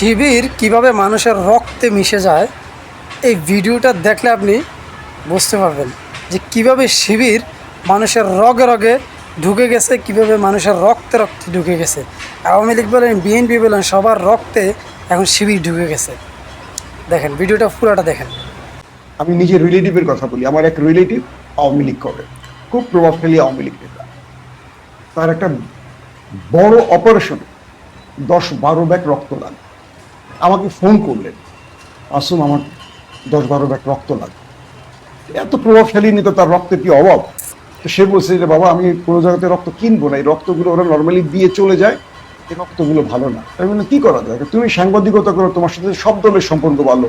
শিবির কীভাবে মানুষের রক্তে মিশে যায়, এই ভিডিওটা দেখলে আপনি বুঝতে পারবেন যে কীভাবে শিবির মানুষের রগে রগে ঢুকে গেছে, কীভাবে মানুষের রক্তে রক্তে ঢুকে গেছে। আওয়ামী লীগ বলেন, বিএনপি বলেন, সবার রক্তে এখন শিবির ঢুকে গেছে। দেখেন, ভিডিওটা পুরোটা দেখেন। আমি নিজের রিলেটিভের কথা বলি। আমার এক রিলেটিভ আওয়ামী লীগ করে। খুব প্রভাবশালী আওয়ামী লীগ নেতা। তার একটা বড় অপারেশন দশ বারো ব্যাগ রক্ত লাগে আমাকে ফোন করলেন। আসুন আমার দশ বারো ব্যাগ রক্ত লাগে। এত প্রভাবশালী নেতা তার রক্তের কি অভাব? তো সে বলছে যে, বাবা, আমি কোনো জায়গাতে রক্ত কিনবো না। এই রক্তগুলো ওরা নর্মালি দিয়ে চলে যায়। এই রক্তগুলো ভালো না। তাই মানে কী করা যায়? তুমি সাংবাদিকতা করো, তোমার সাথে সব দলের সম্পর্ক ভালো।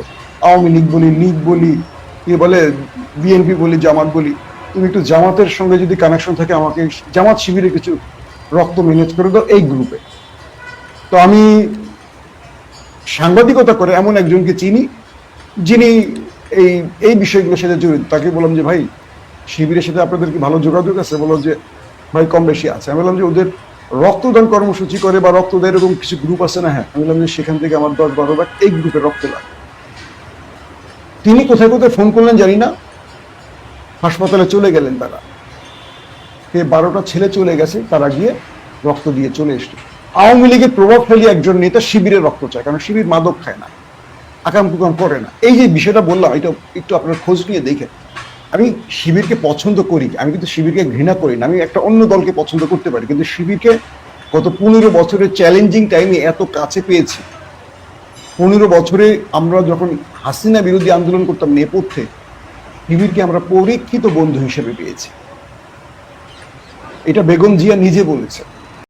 আওয়ামী লীগ বলি লীগ বলি কি বলে বিএনপি বলি, জামাত বলি। তুমি একটু জামাতের সঙ্গে যদি কানেকশন থাকে, আমাকে জামাত শিবিরে কিছু রক্ত ম্যানেজ করে দাও এই গ্রুপে তো আমি সাংবাদিকতা করে এমন একজনকে চিনি, যিনি এই এই বিষয়গুলোর সাথে জড়িত। তাকে বললাম যে, ভাই, শিবিরের সাথে আপনাদের কি ভালো যোগাযোগ আছে? বললাম যে, ভাই, কম বেশি আছে। আমি বললাম যে, ওদের রক্তদান কর্মসূচি করে বা রক্ত দেয় এরকম কিছু গ্রুপ আছে না? হ্যাঁ। আমি বললাম যে, সেখান থেকে আমার দশ বারো ভাগ এই গ্রুপে রক্ত লাগে তিনি কোথায় কোথায় ফোন করলেন জানি না। হাসপাতালে চলে গেলেন তারা। এই বারোটা ছেলে চলে গেছে, তারা গিয়ে রক্ত দিয়ে চলে এসছে আওয়ামী লীগের প্রভাবশালী একজন নেতা শিবিরের রক্ত চায়, কারণ শিবির মাদক খায় না, আকাম কুকাম করে না। এই যে বিষয়টা বললাম, এটা একটু আপনার খোঁজ নিয়ে দেখেন। আমি শিবিরকে পছন্দ করি, আমি কিন্তু শিবিরকে ঘৃণা করি না, আমি একটা অন্য দলকে পছন্দ করতে পারি, কিন্তু শিবিরকে গত পনেরো বছরের চ্যালেঞ্জিং টাইমে এত কাছে পেয়েছি। পনেরো বছরে আমরা যখন হাসিনা বিরোধী আন্দোলন করতাম নেপথ্যে, শিবিরকে আমরা পরীক্ষিত বন্ধু হিসেবে পেয়েছি। এটা বেগম জিয়া নিজে বলেছে